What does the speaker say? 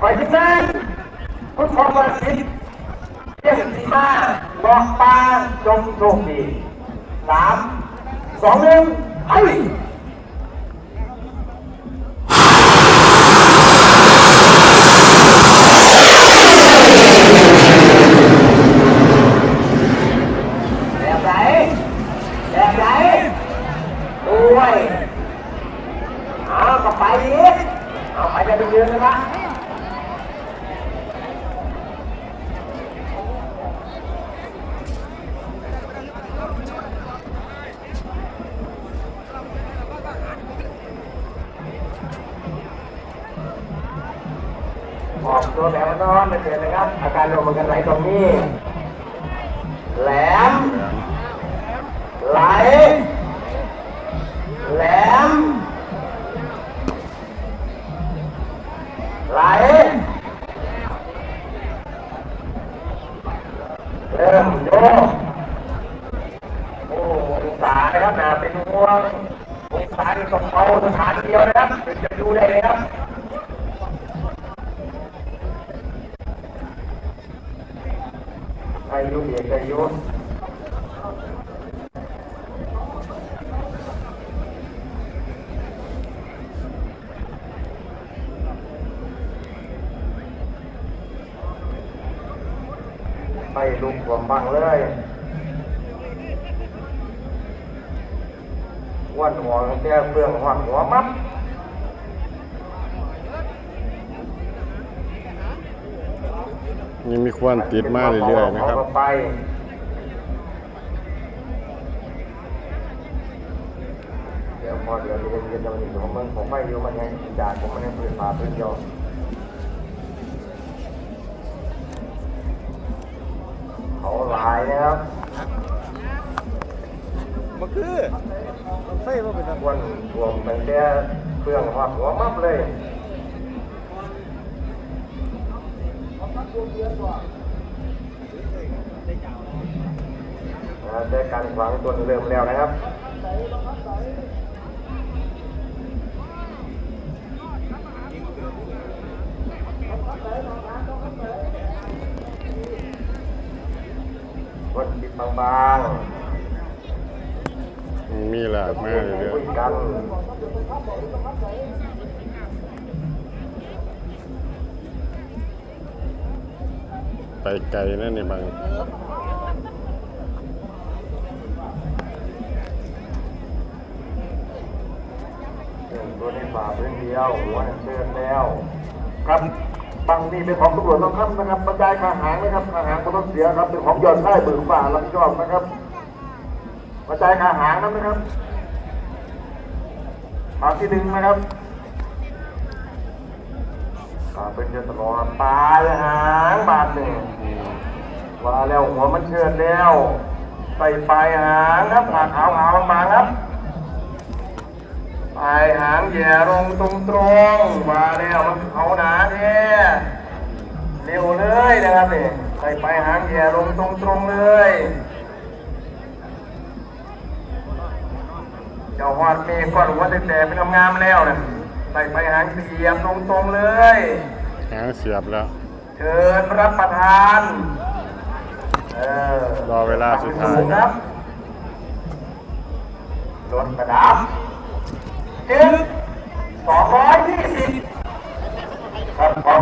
ไปที่นั่นคุณพรประสิทธิ์เรียกสีมาบอกปาจงโชคดีสามสองหนึ่งไป ออกตัวแบบนอนม่เปลี่ยนะครับ อาการลมมันกันไหลตรงนี้ แหลม ไหล แหลม ไหล เริ่มโยโอ้องศานะครับนะเป็นห่วงองศาที่ต้องเอาสถานเดียวนะครับจะดูได้เลยครับ อายุเอกอายุไปลุกหัวบังเลยอ้วันหัวแก่เปลืองหัวหัวมัด ยังมีควันติดมาเรื่อยๆนะครับเอาไปเดี๋ยวพอเดี๋ยวจะเรียนจะมาถึงของมึงผมไม่อยู่มันยังจากผมมันยังเปลี่ยนมาเพื่อนเดียวเขาหลายนะครับมันคือไฟว่าเป็นอะไรวันรวมตั้งแต่เครื่องหัวหัวมับเลยนะ ได้การขวางตัวเริ่มแล้วนะครับคนปิดบางมีหลากๆมาเรื่อคุยยกันๆ ไปไกลนั่นนี่บางเรื่องตัวในป่าพื้นเดียวหัวเชิญแล้ว ครับบางนี่เป็นของตำรวจต้องครับนะครับบรรยายขาหางนะครับขาหางก็ต้องเสียครับเป็นของยอนได้เบิกฝ่ารับผิดชอบนะครับบรรยายขาหางนั้นนะครับภาที่หนึ่งนะครับ อ่าเป็นเชิญตลอดปลายหางบาทหนึ่งว่าแล้วหัวมันเชิดแล้วใส่ปลายหางครับหาขาวหางบางๆครับปลายหางแย่ลงตรงตรงว่าแล้วมันเขาหนาแท้เร็วเลยนะครับเนี่ใส่ปลายหางแย่ลงตรงตรงเลยเจ้าหอดมีก้อนหัวแต่แต่เป็นงามๆแล้วนะ ใส่ปลายหางเสียบตรงตรงๆเลย หางเสียบแล้ว เชิญรับประทานเออรอเวลาสุดท้ายครับรถกระดับจึงสองร้อยยี่สิบครับของ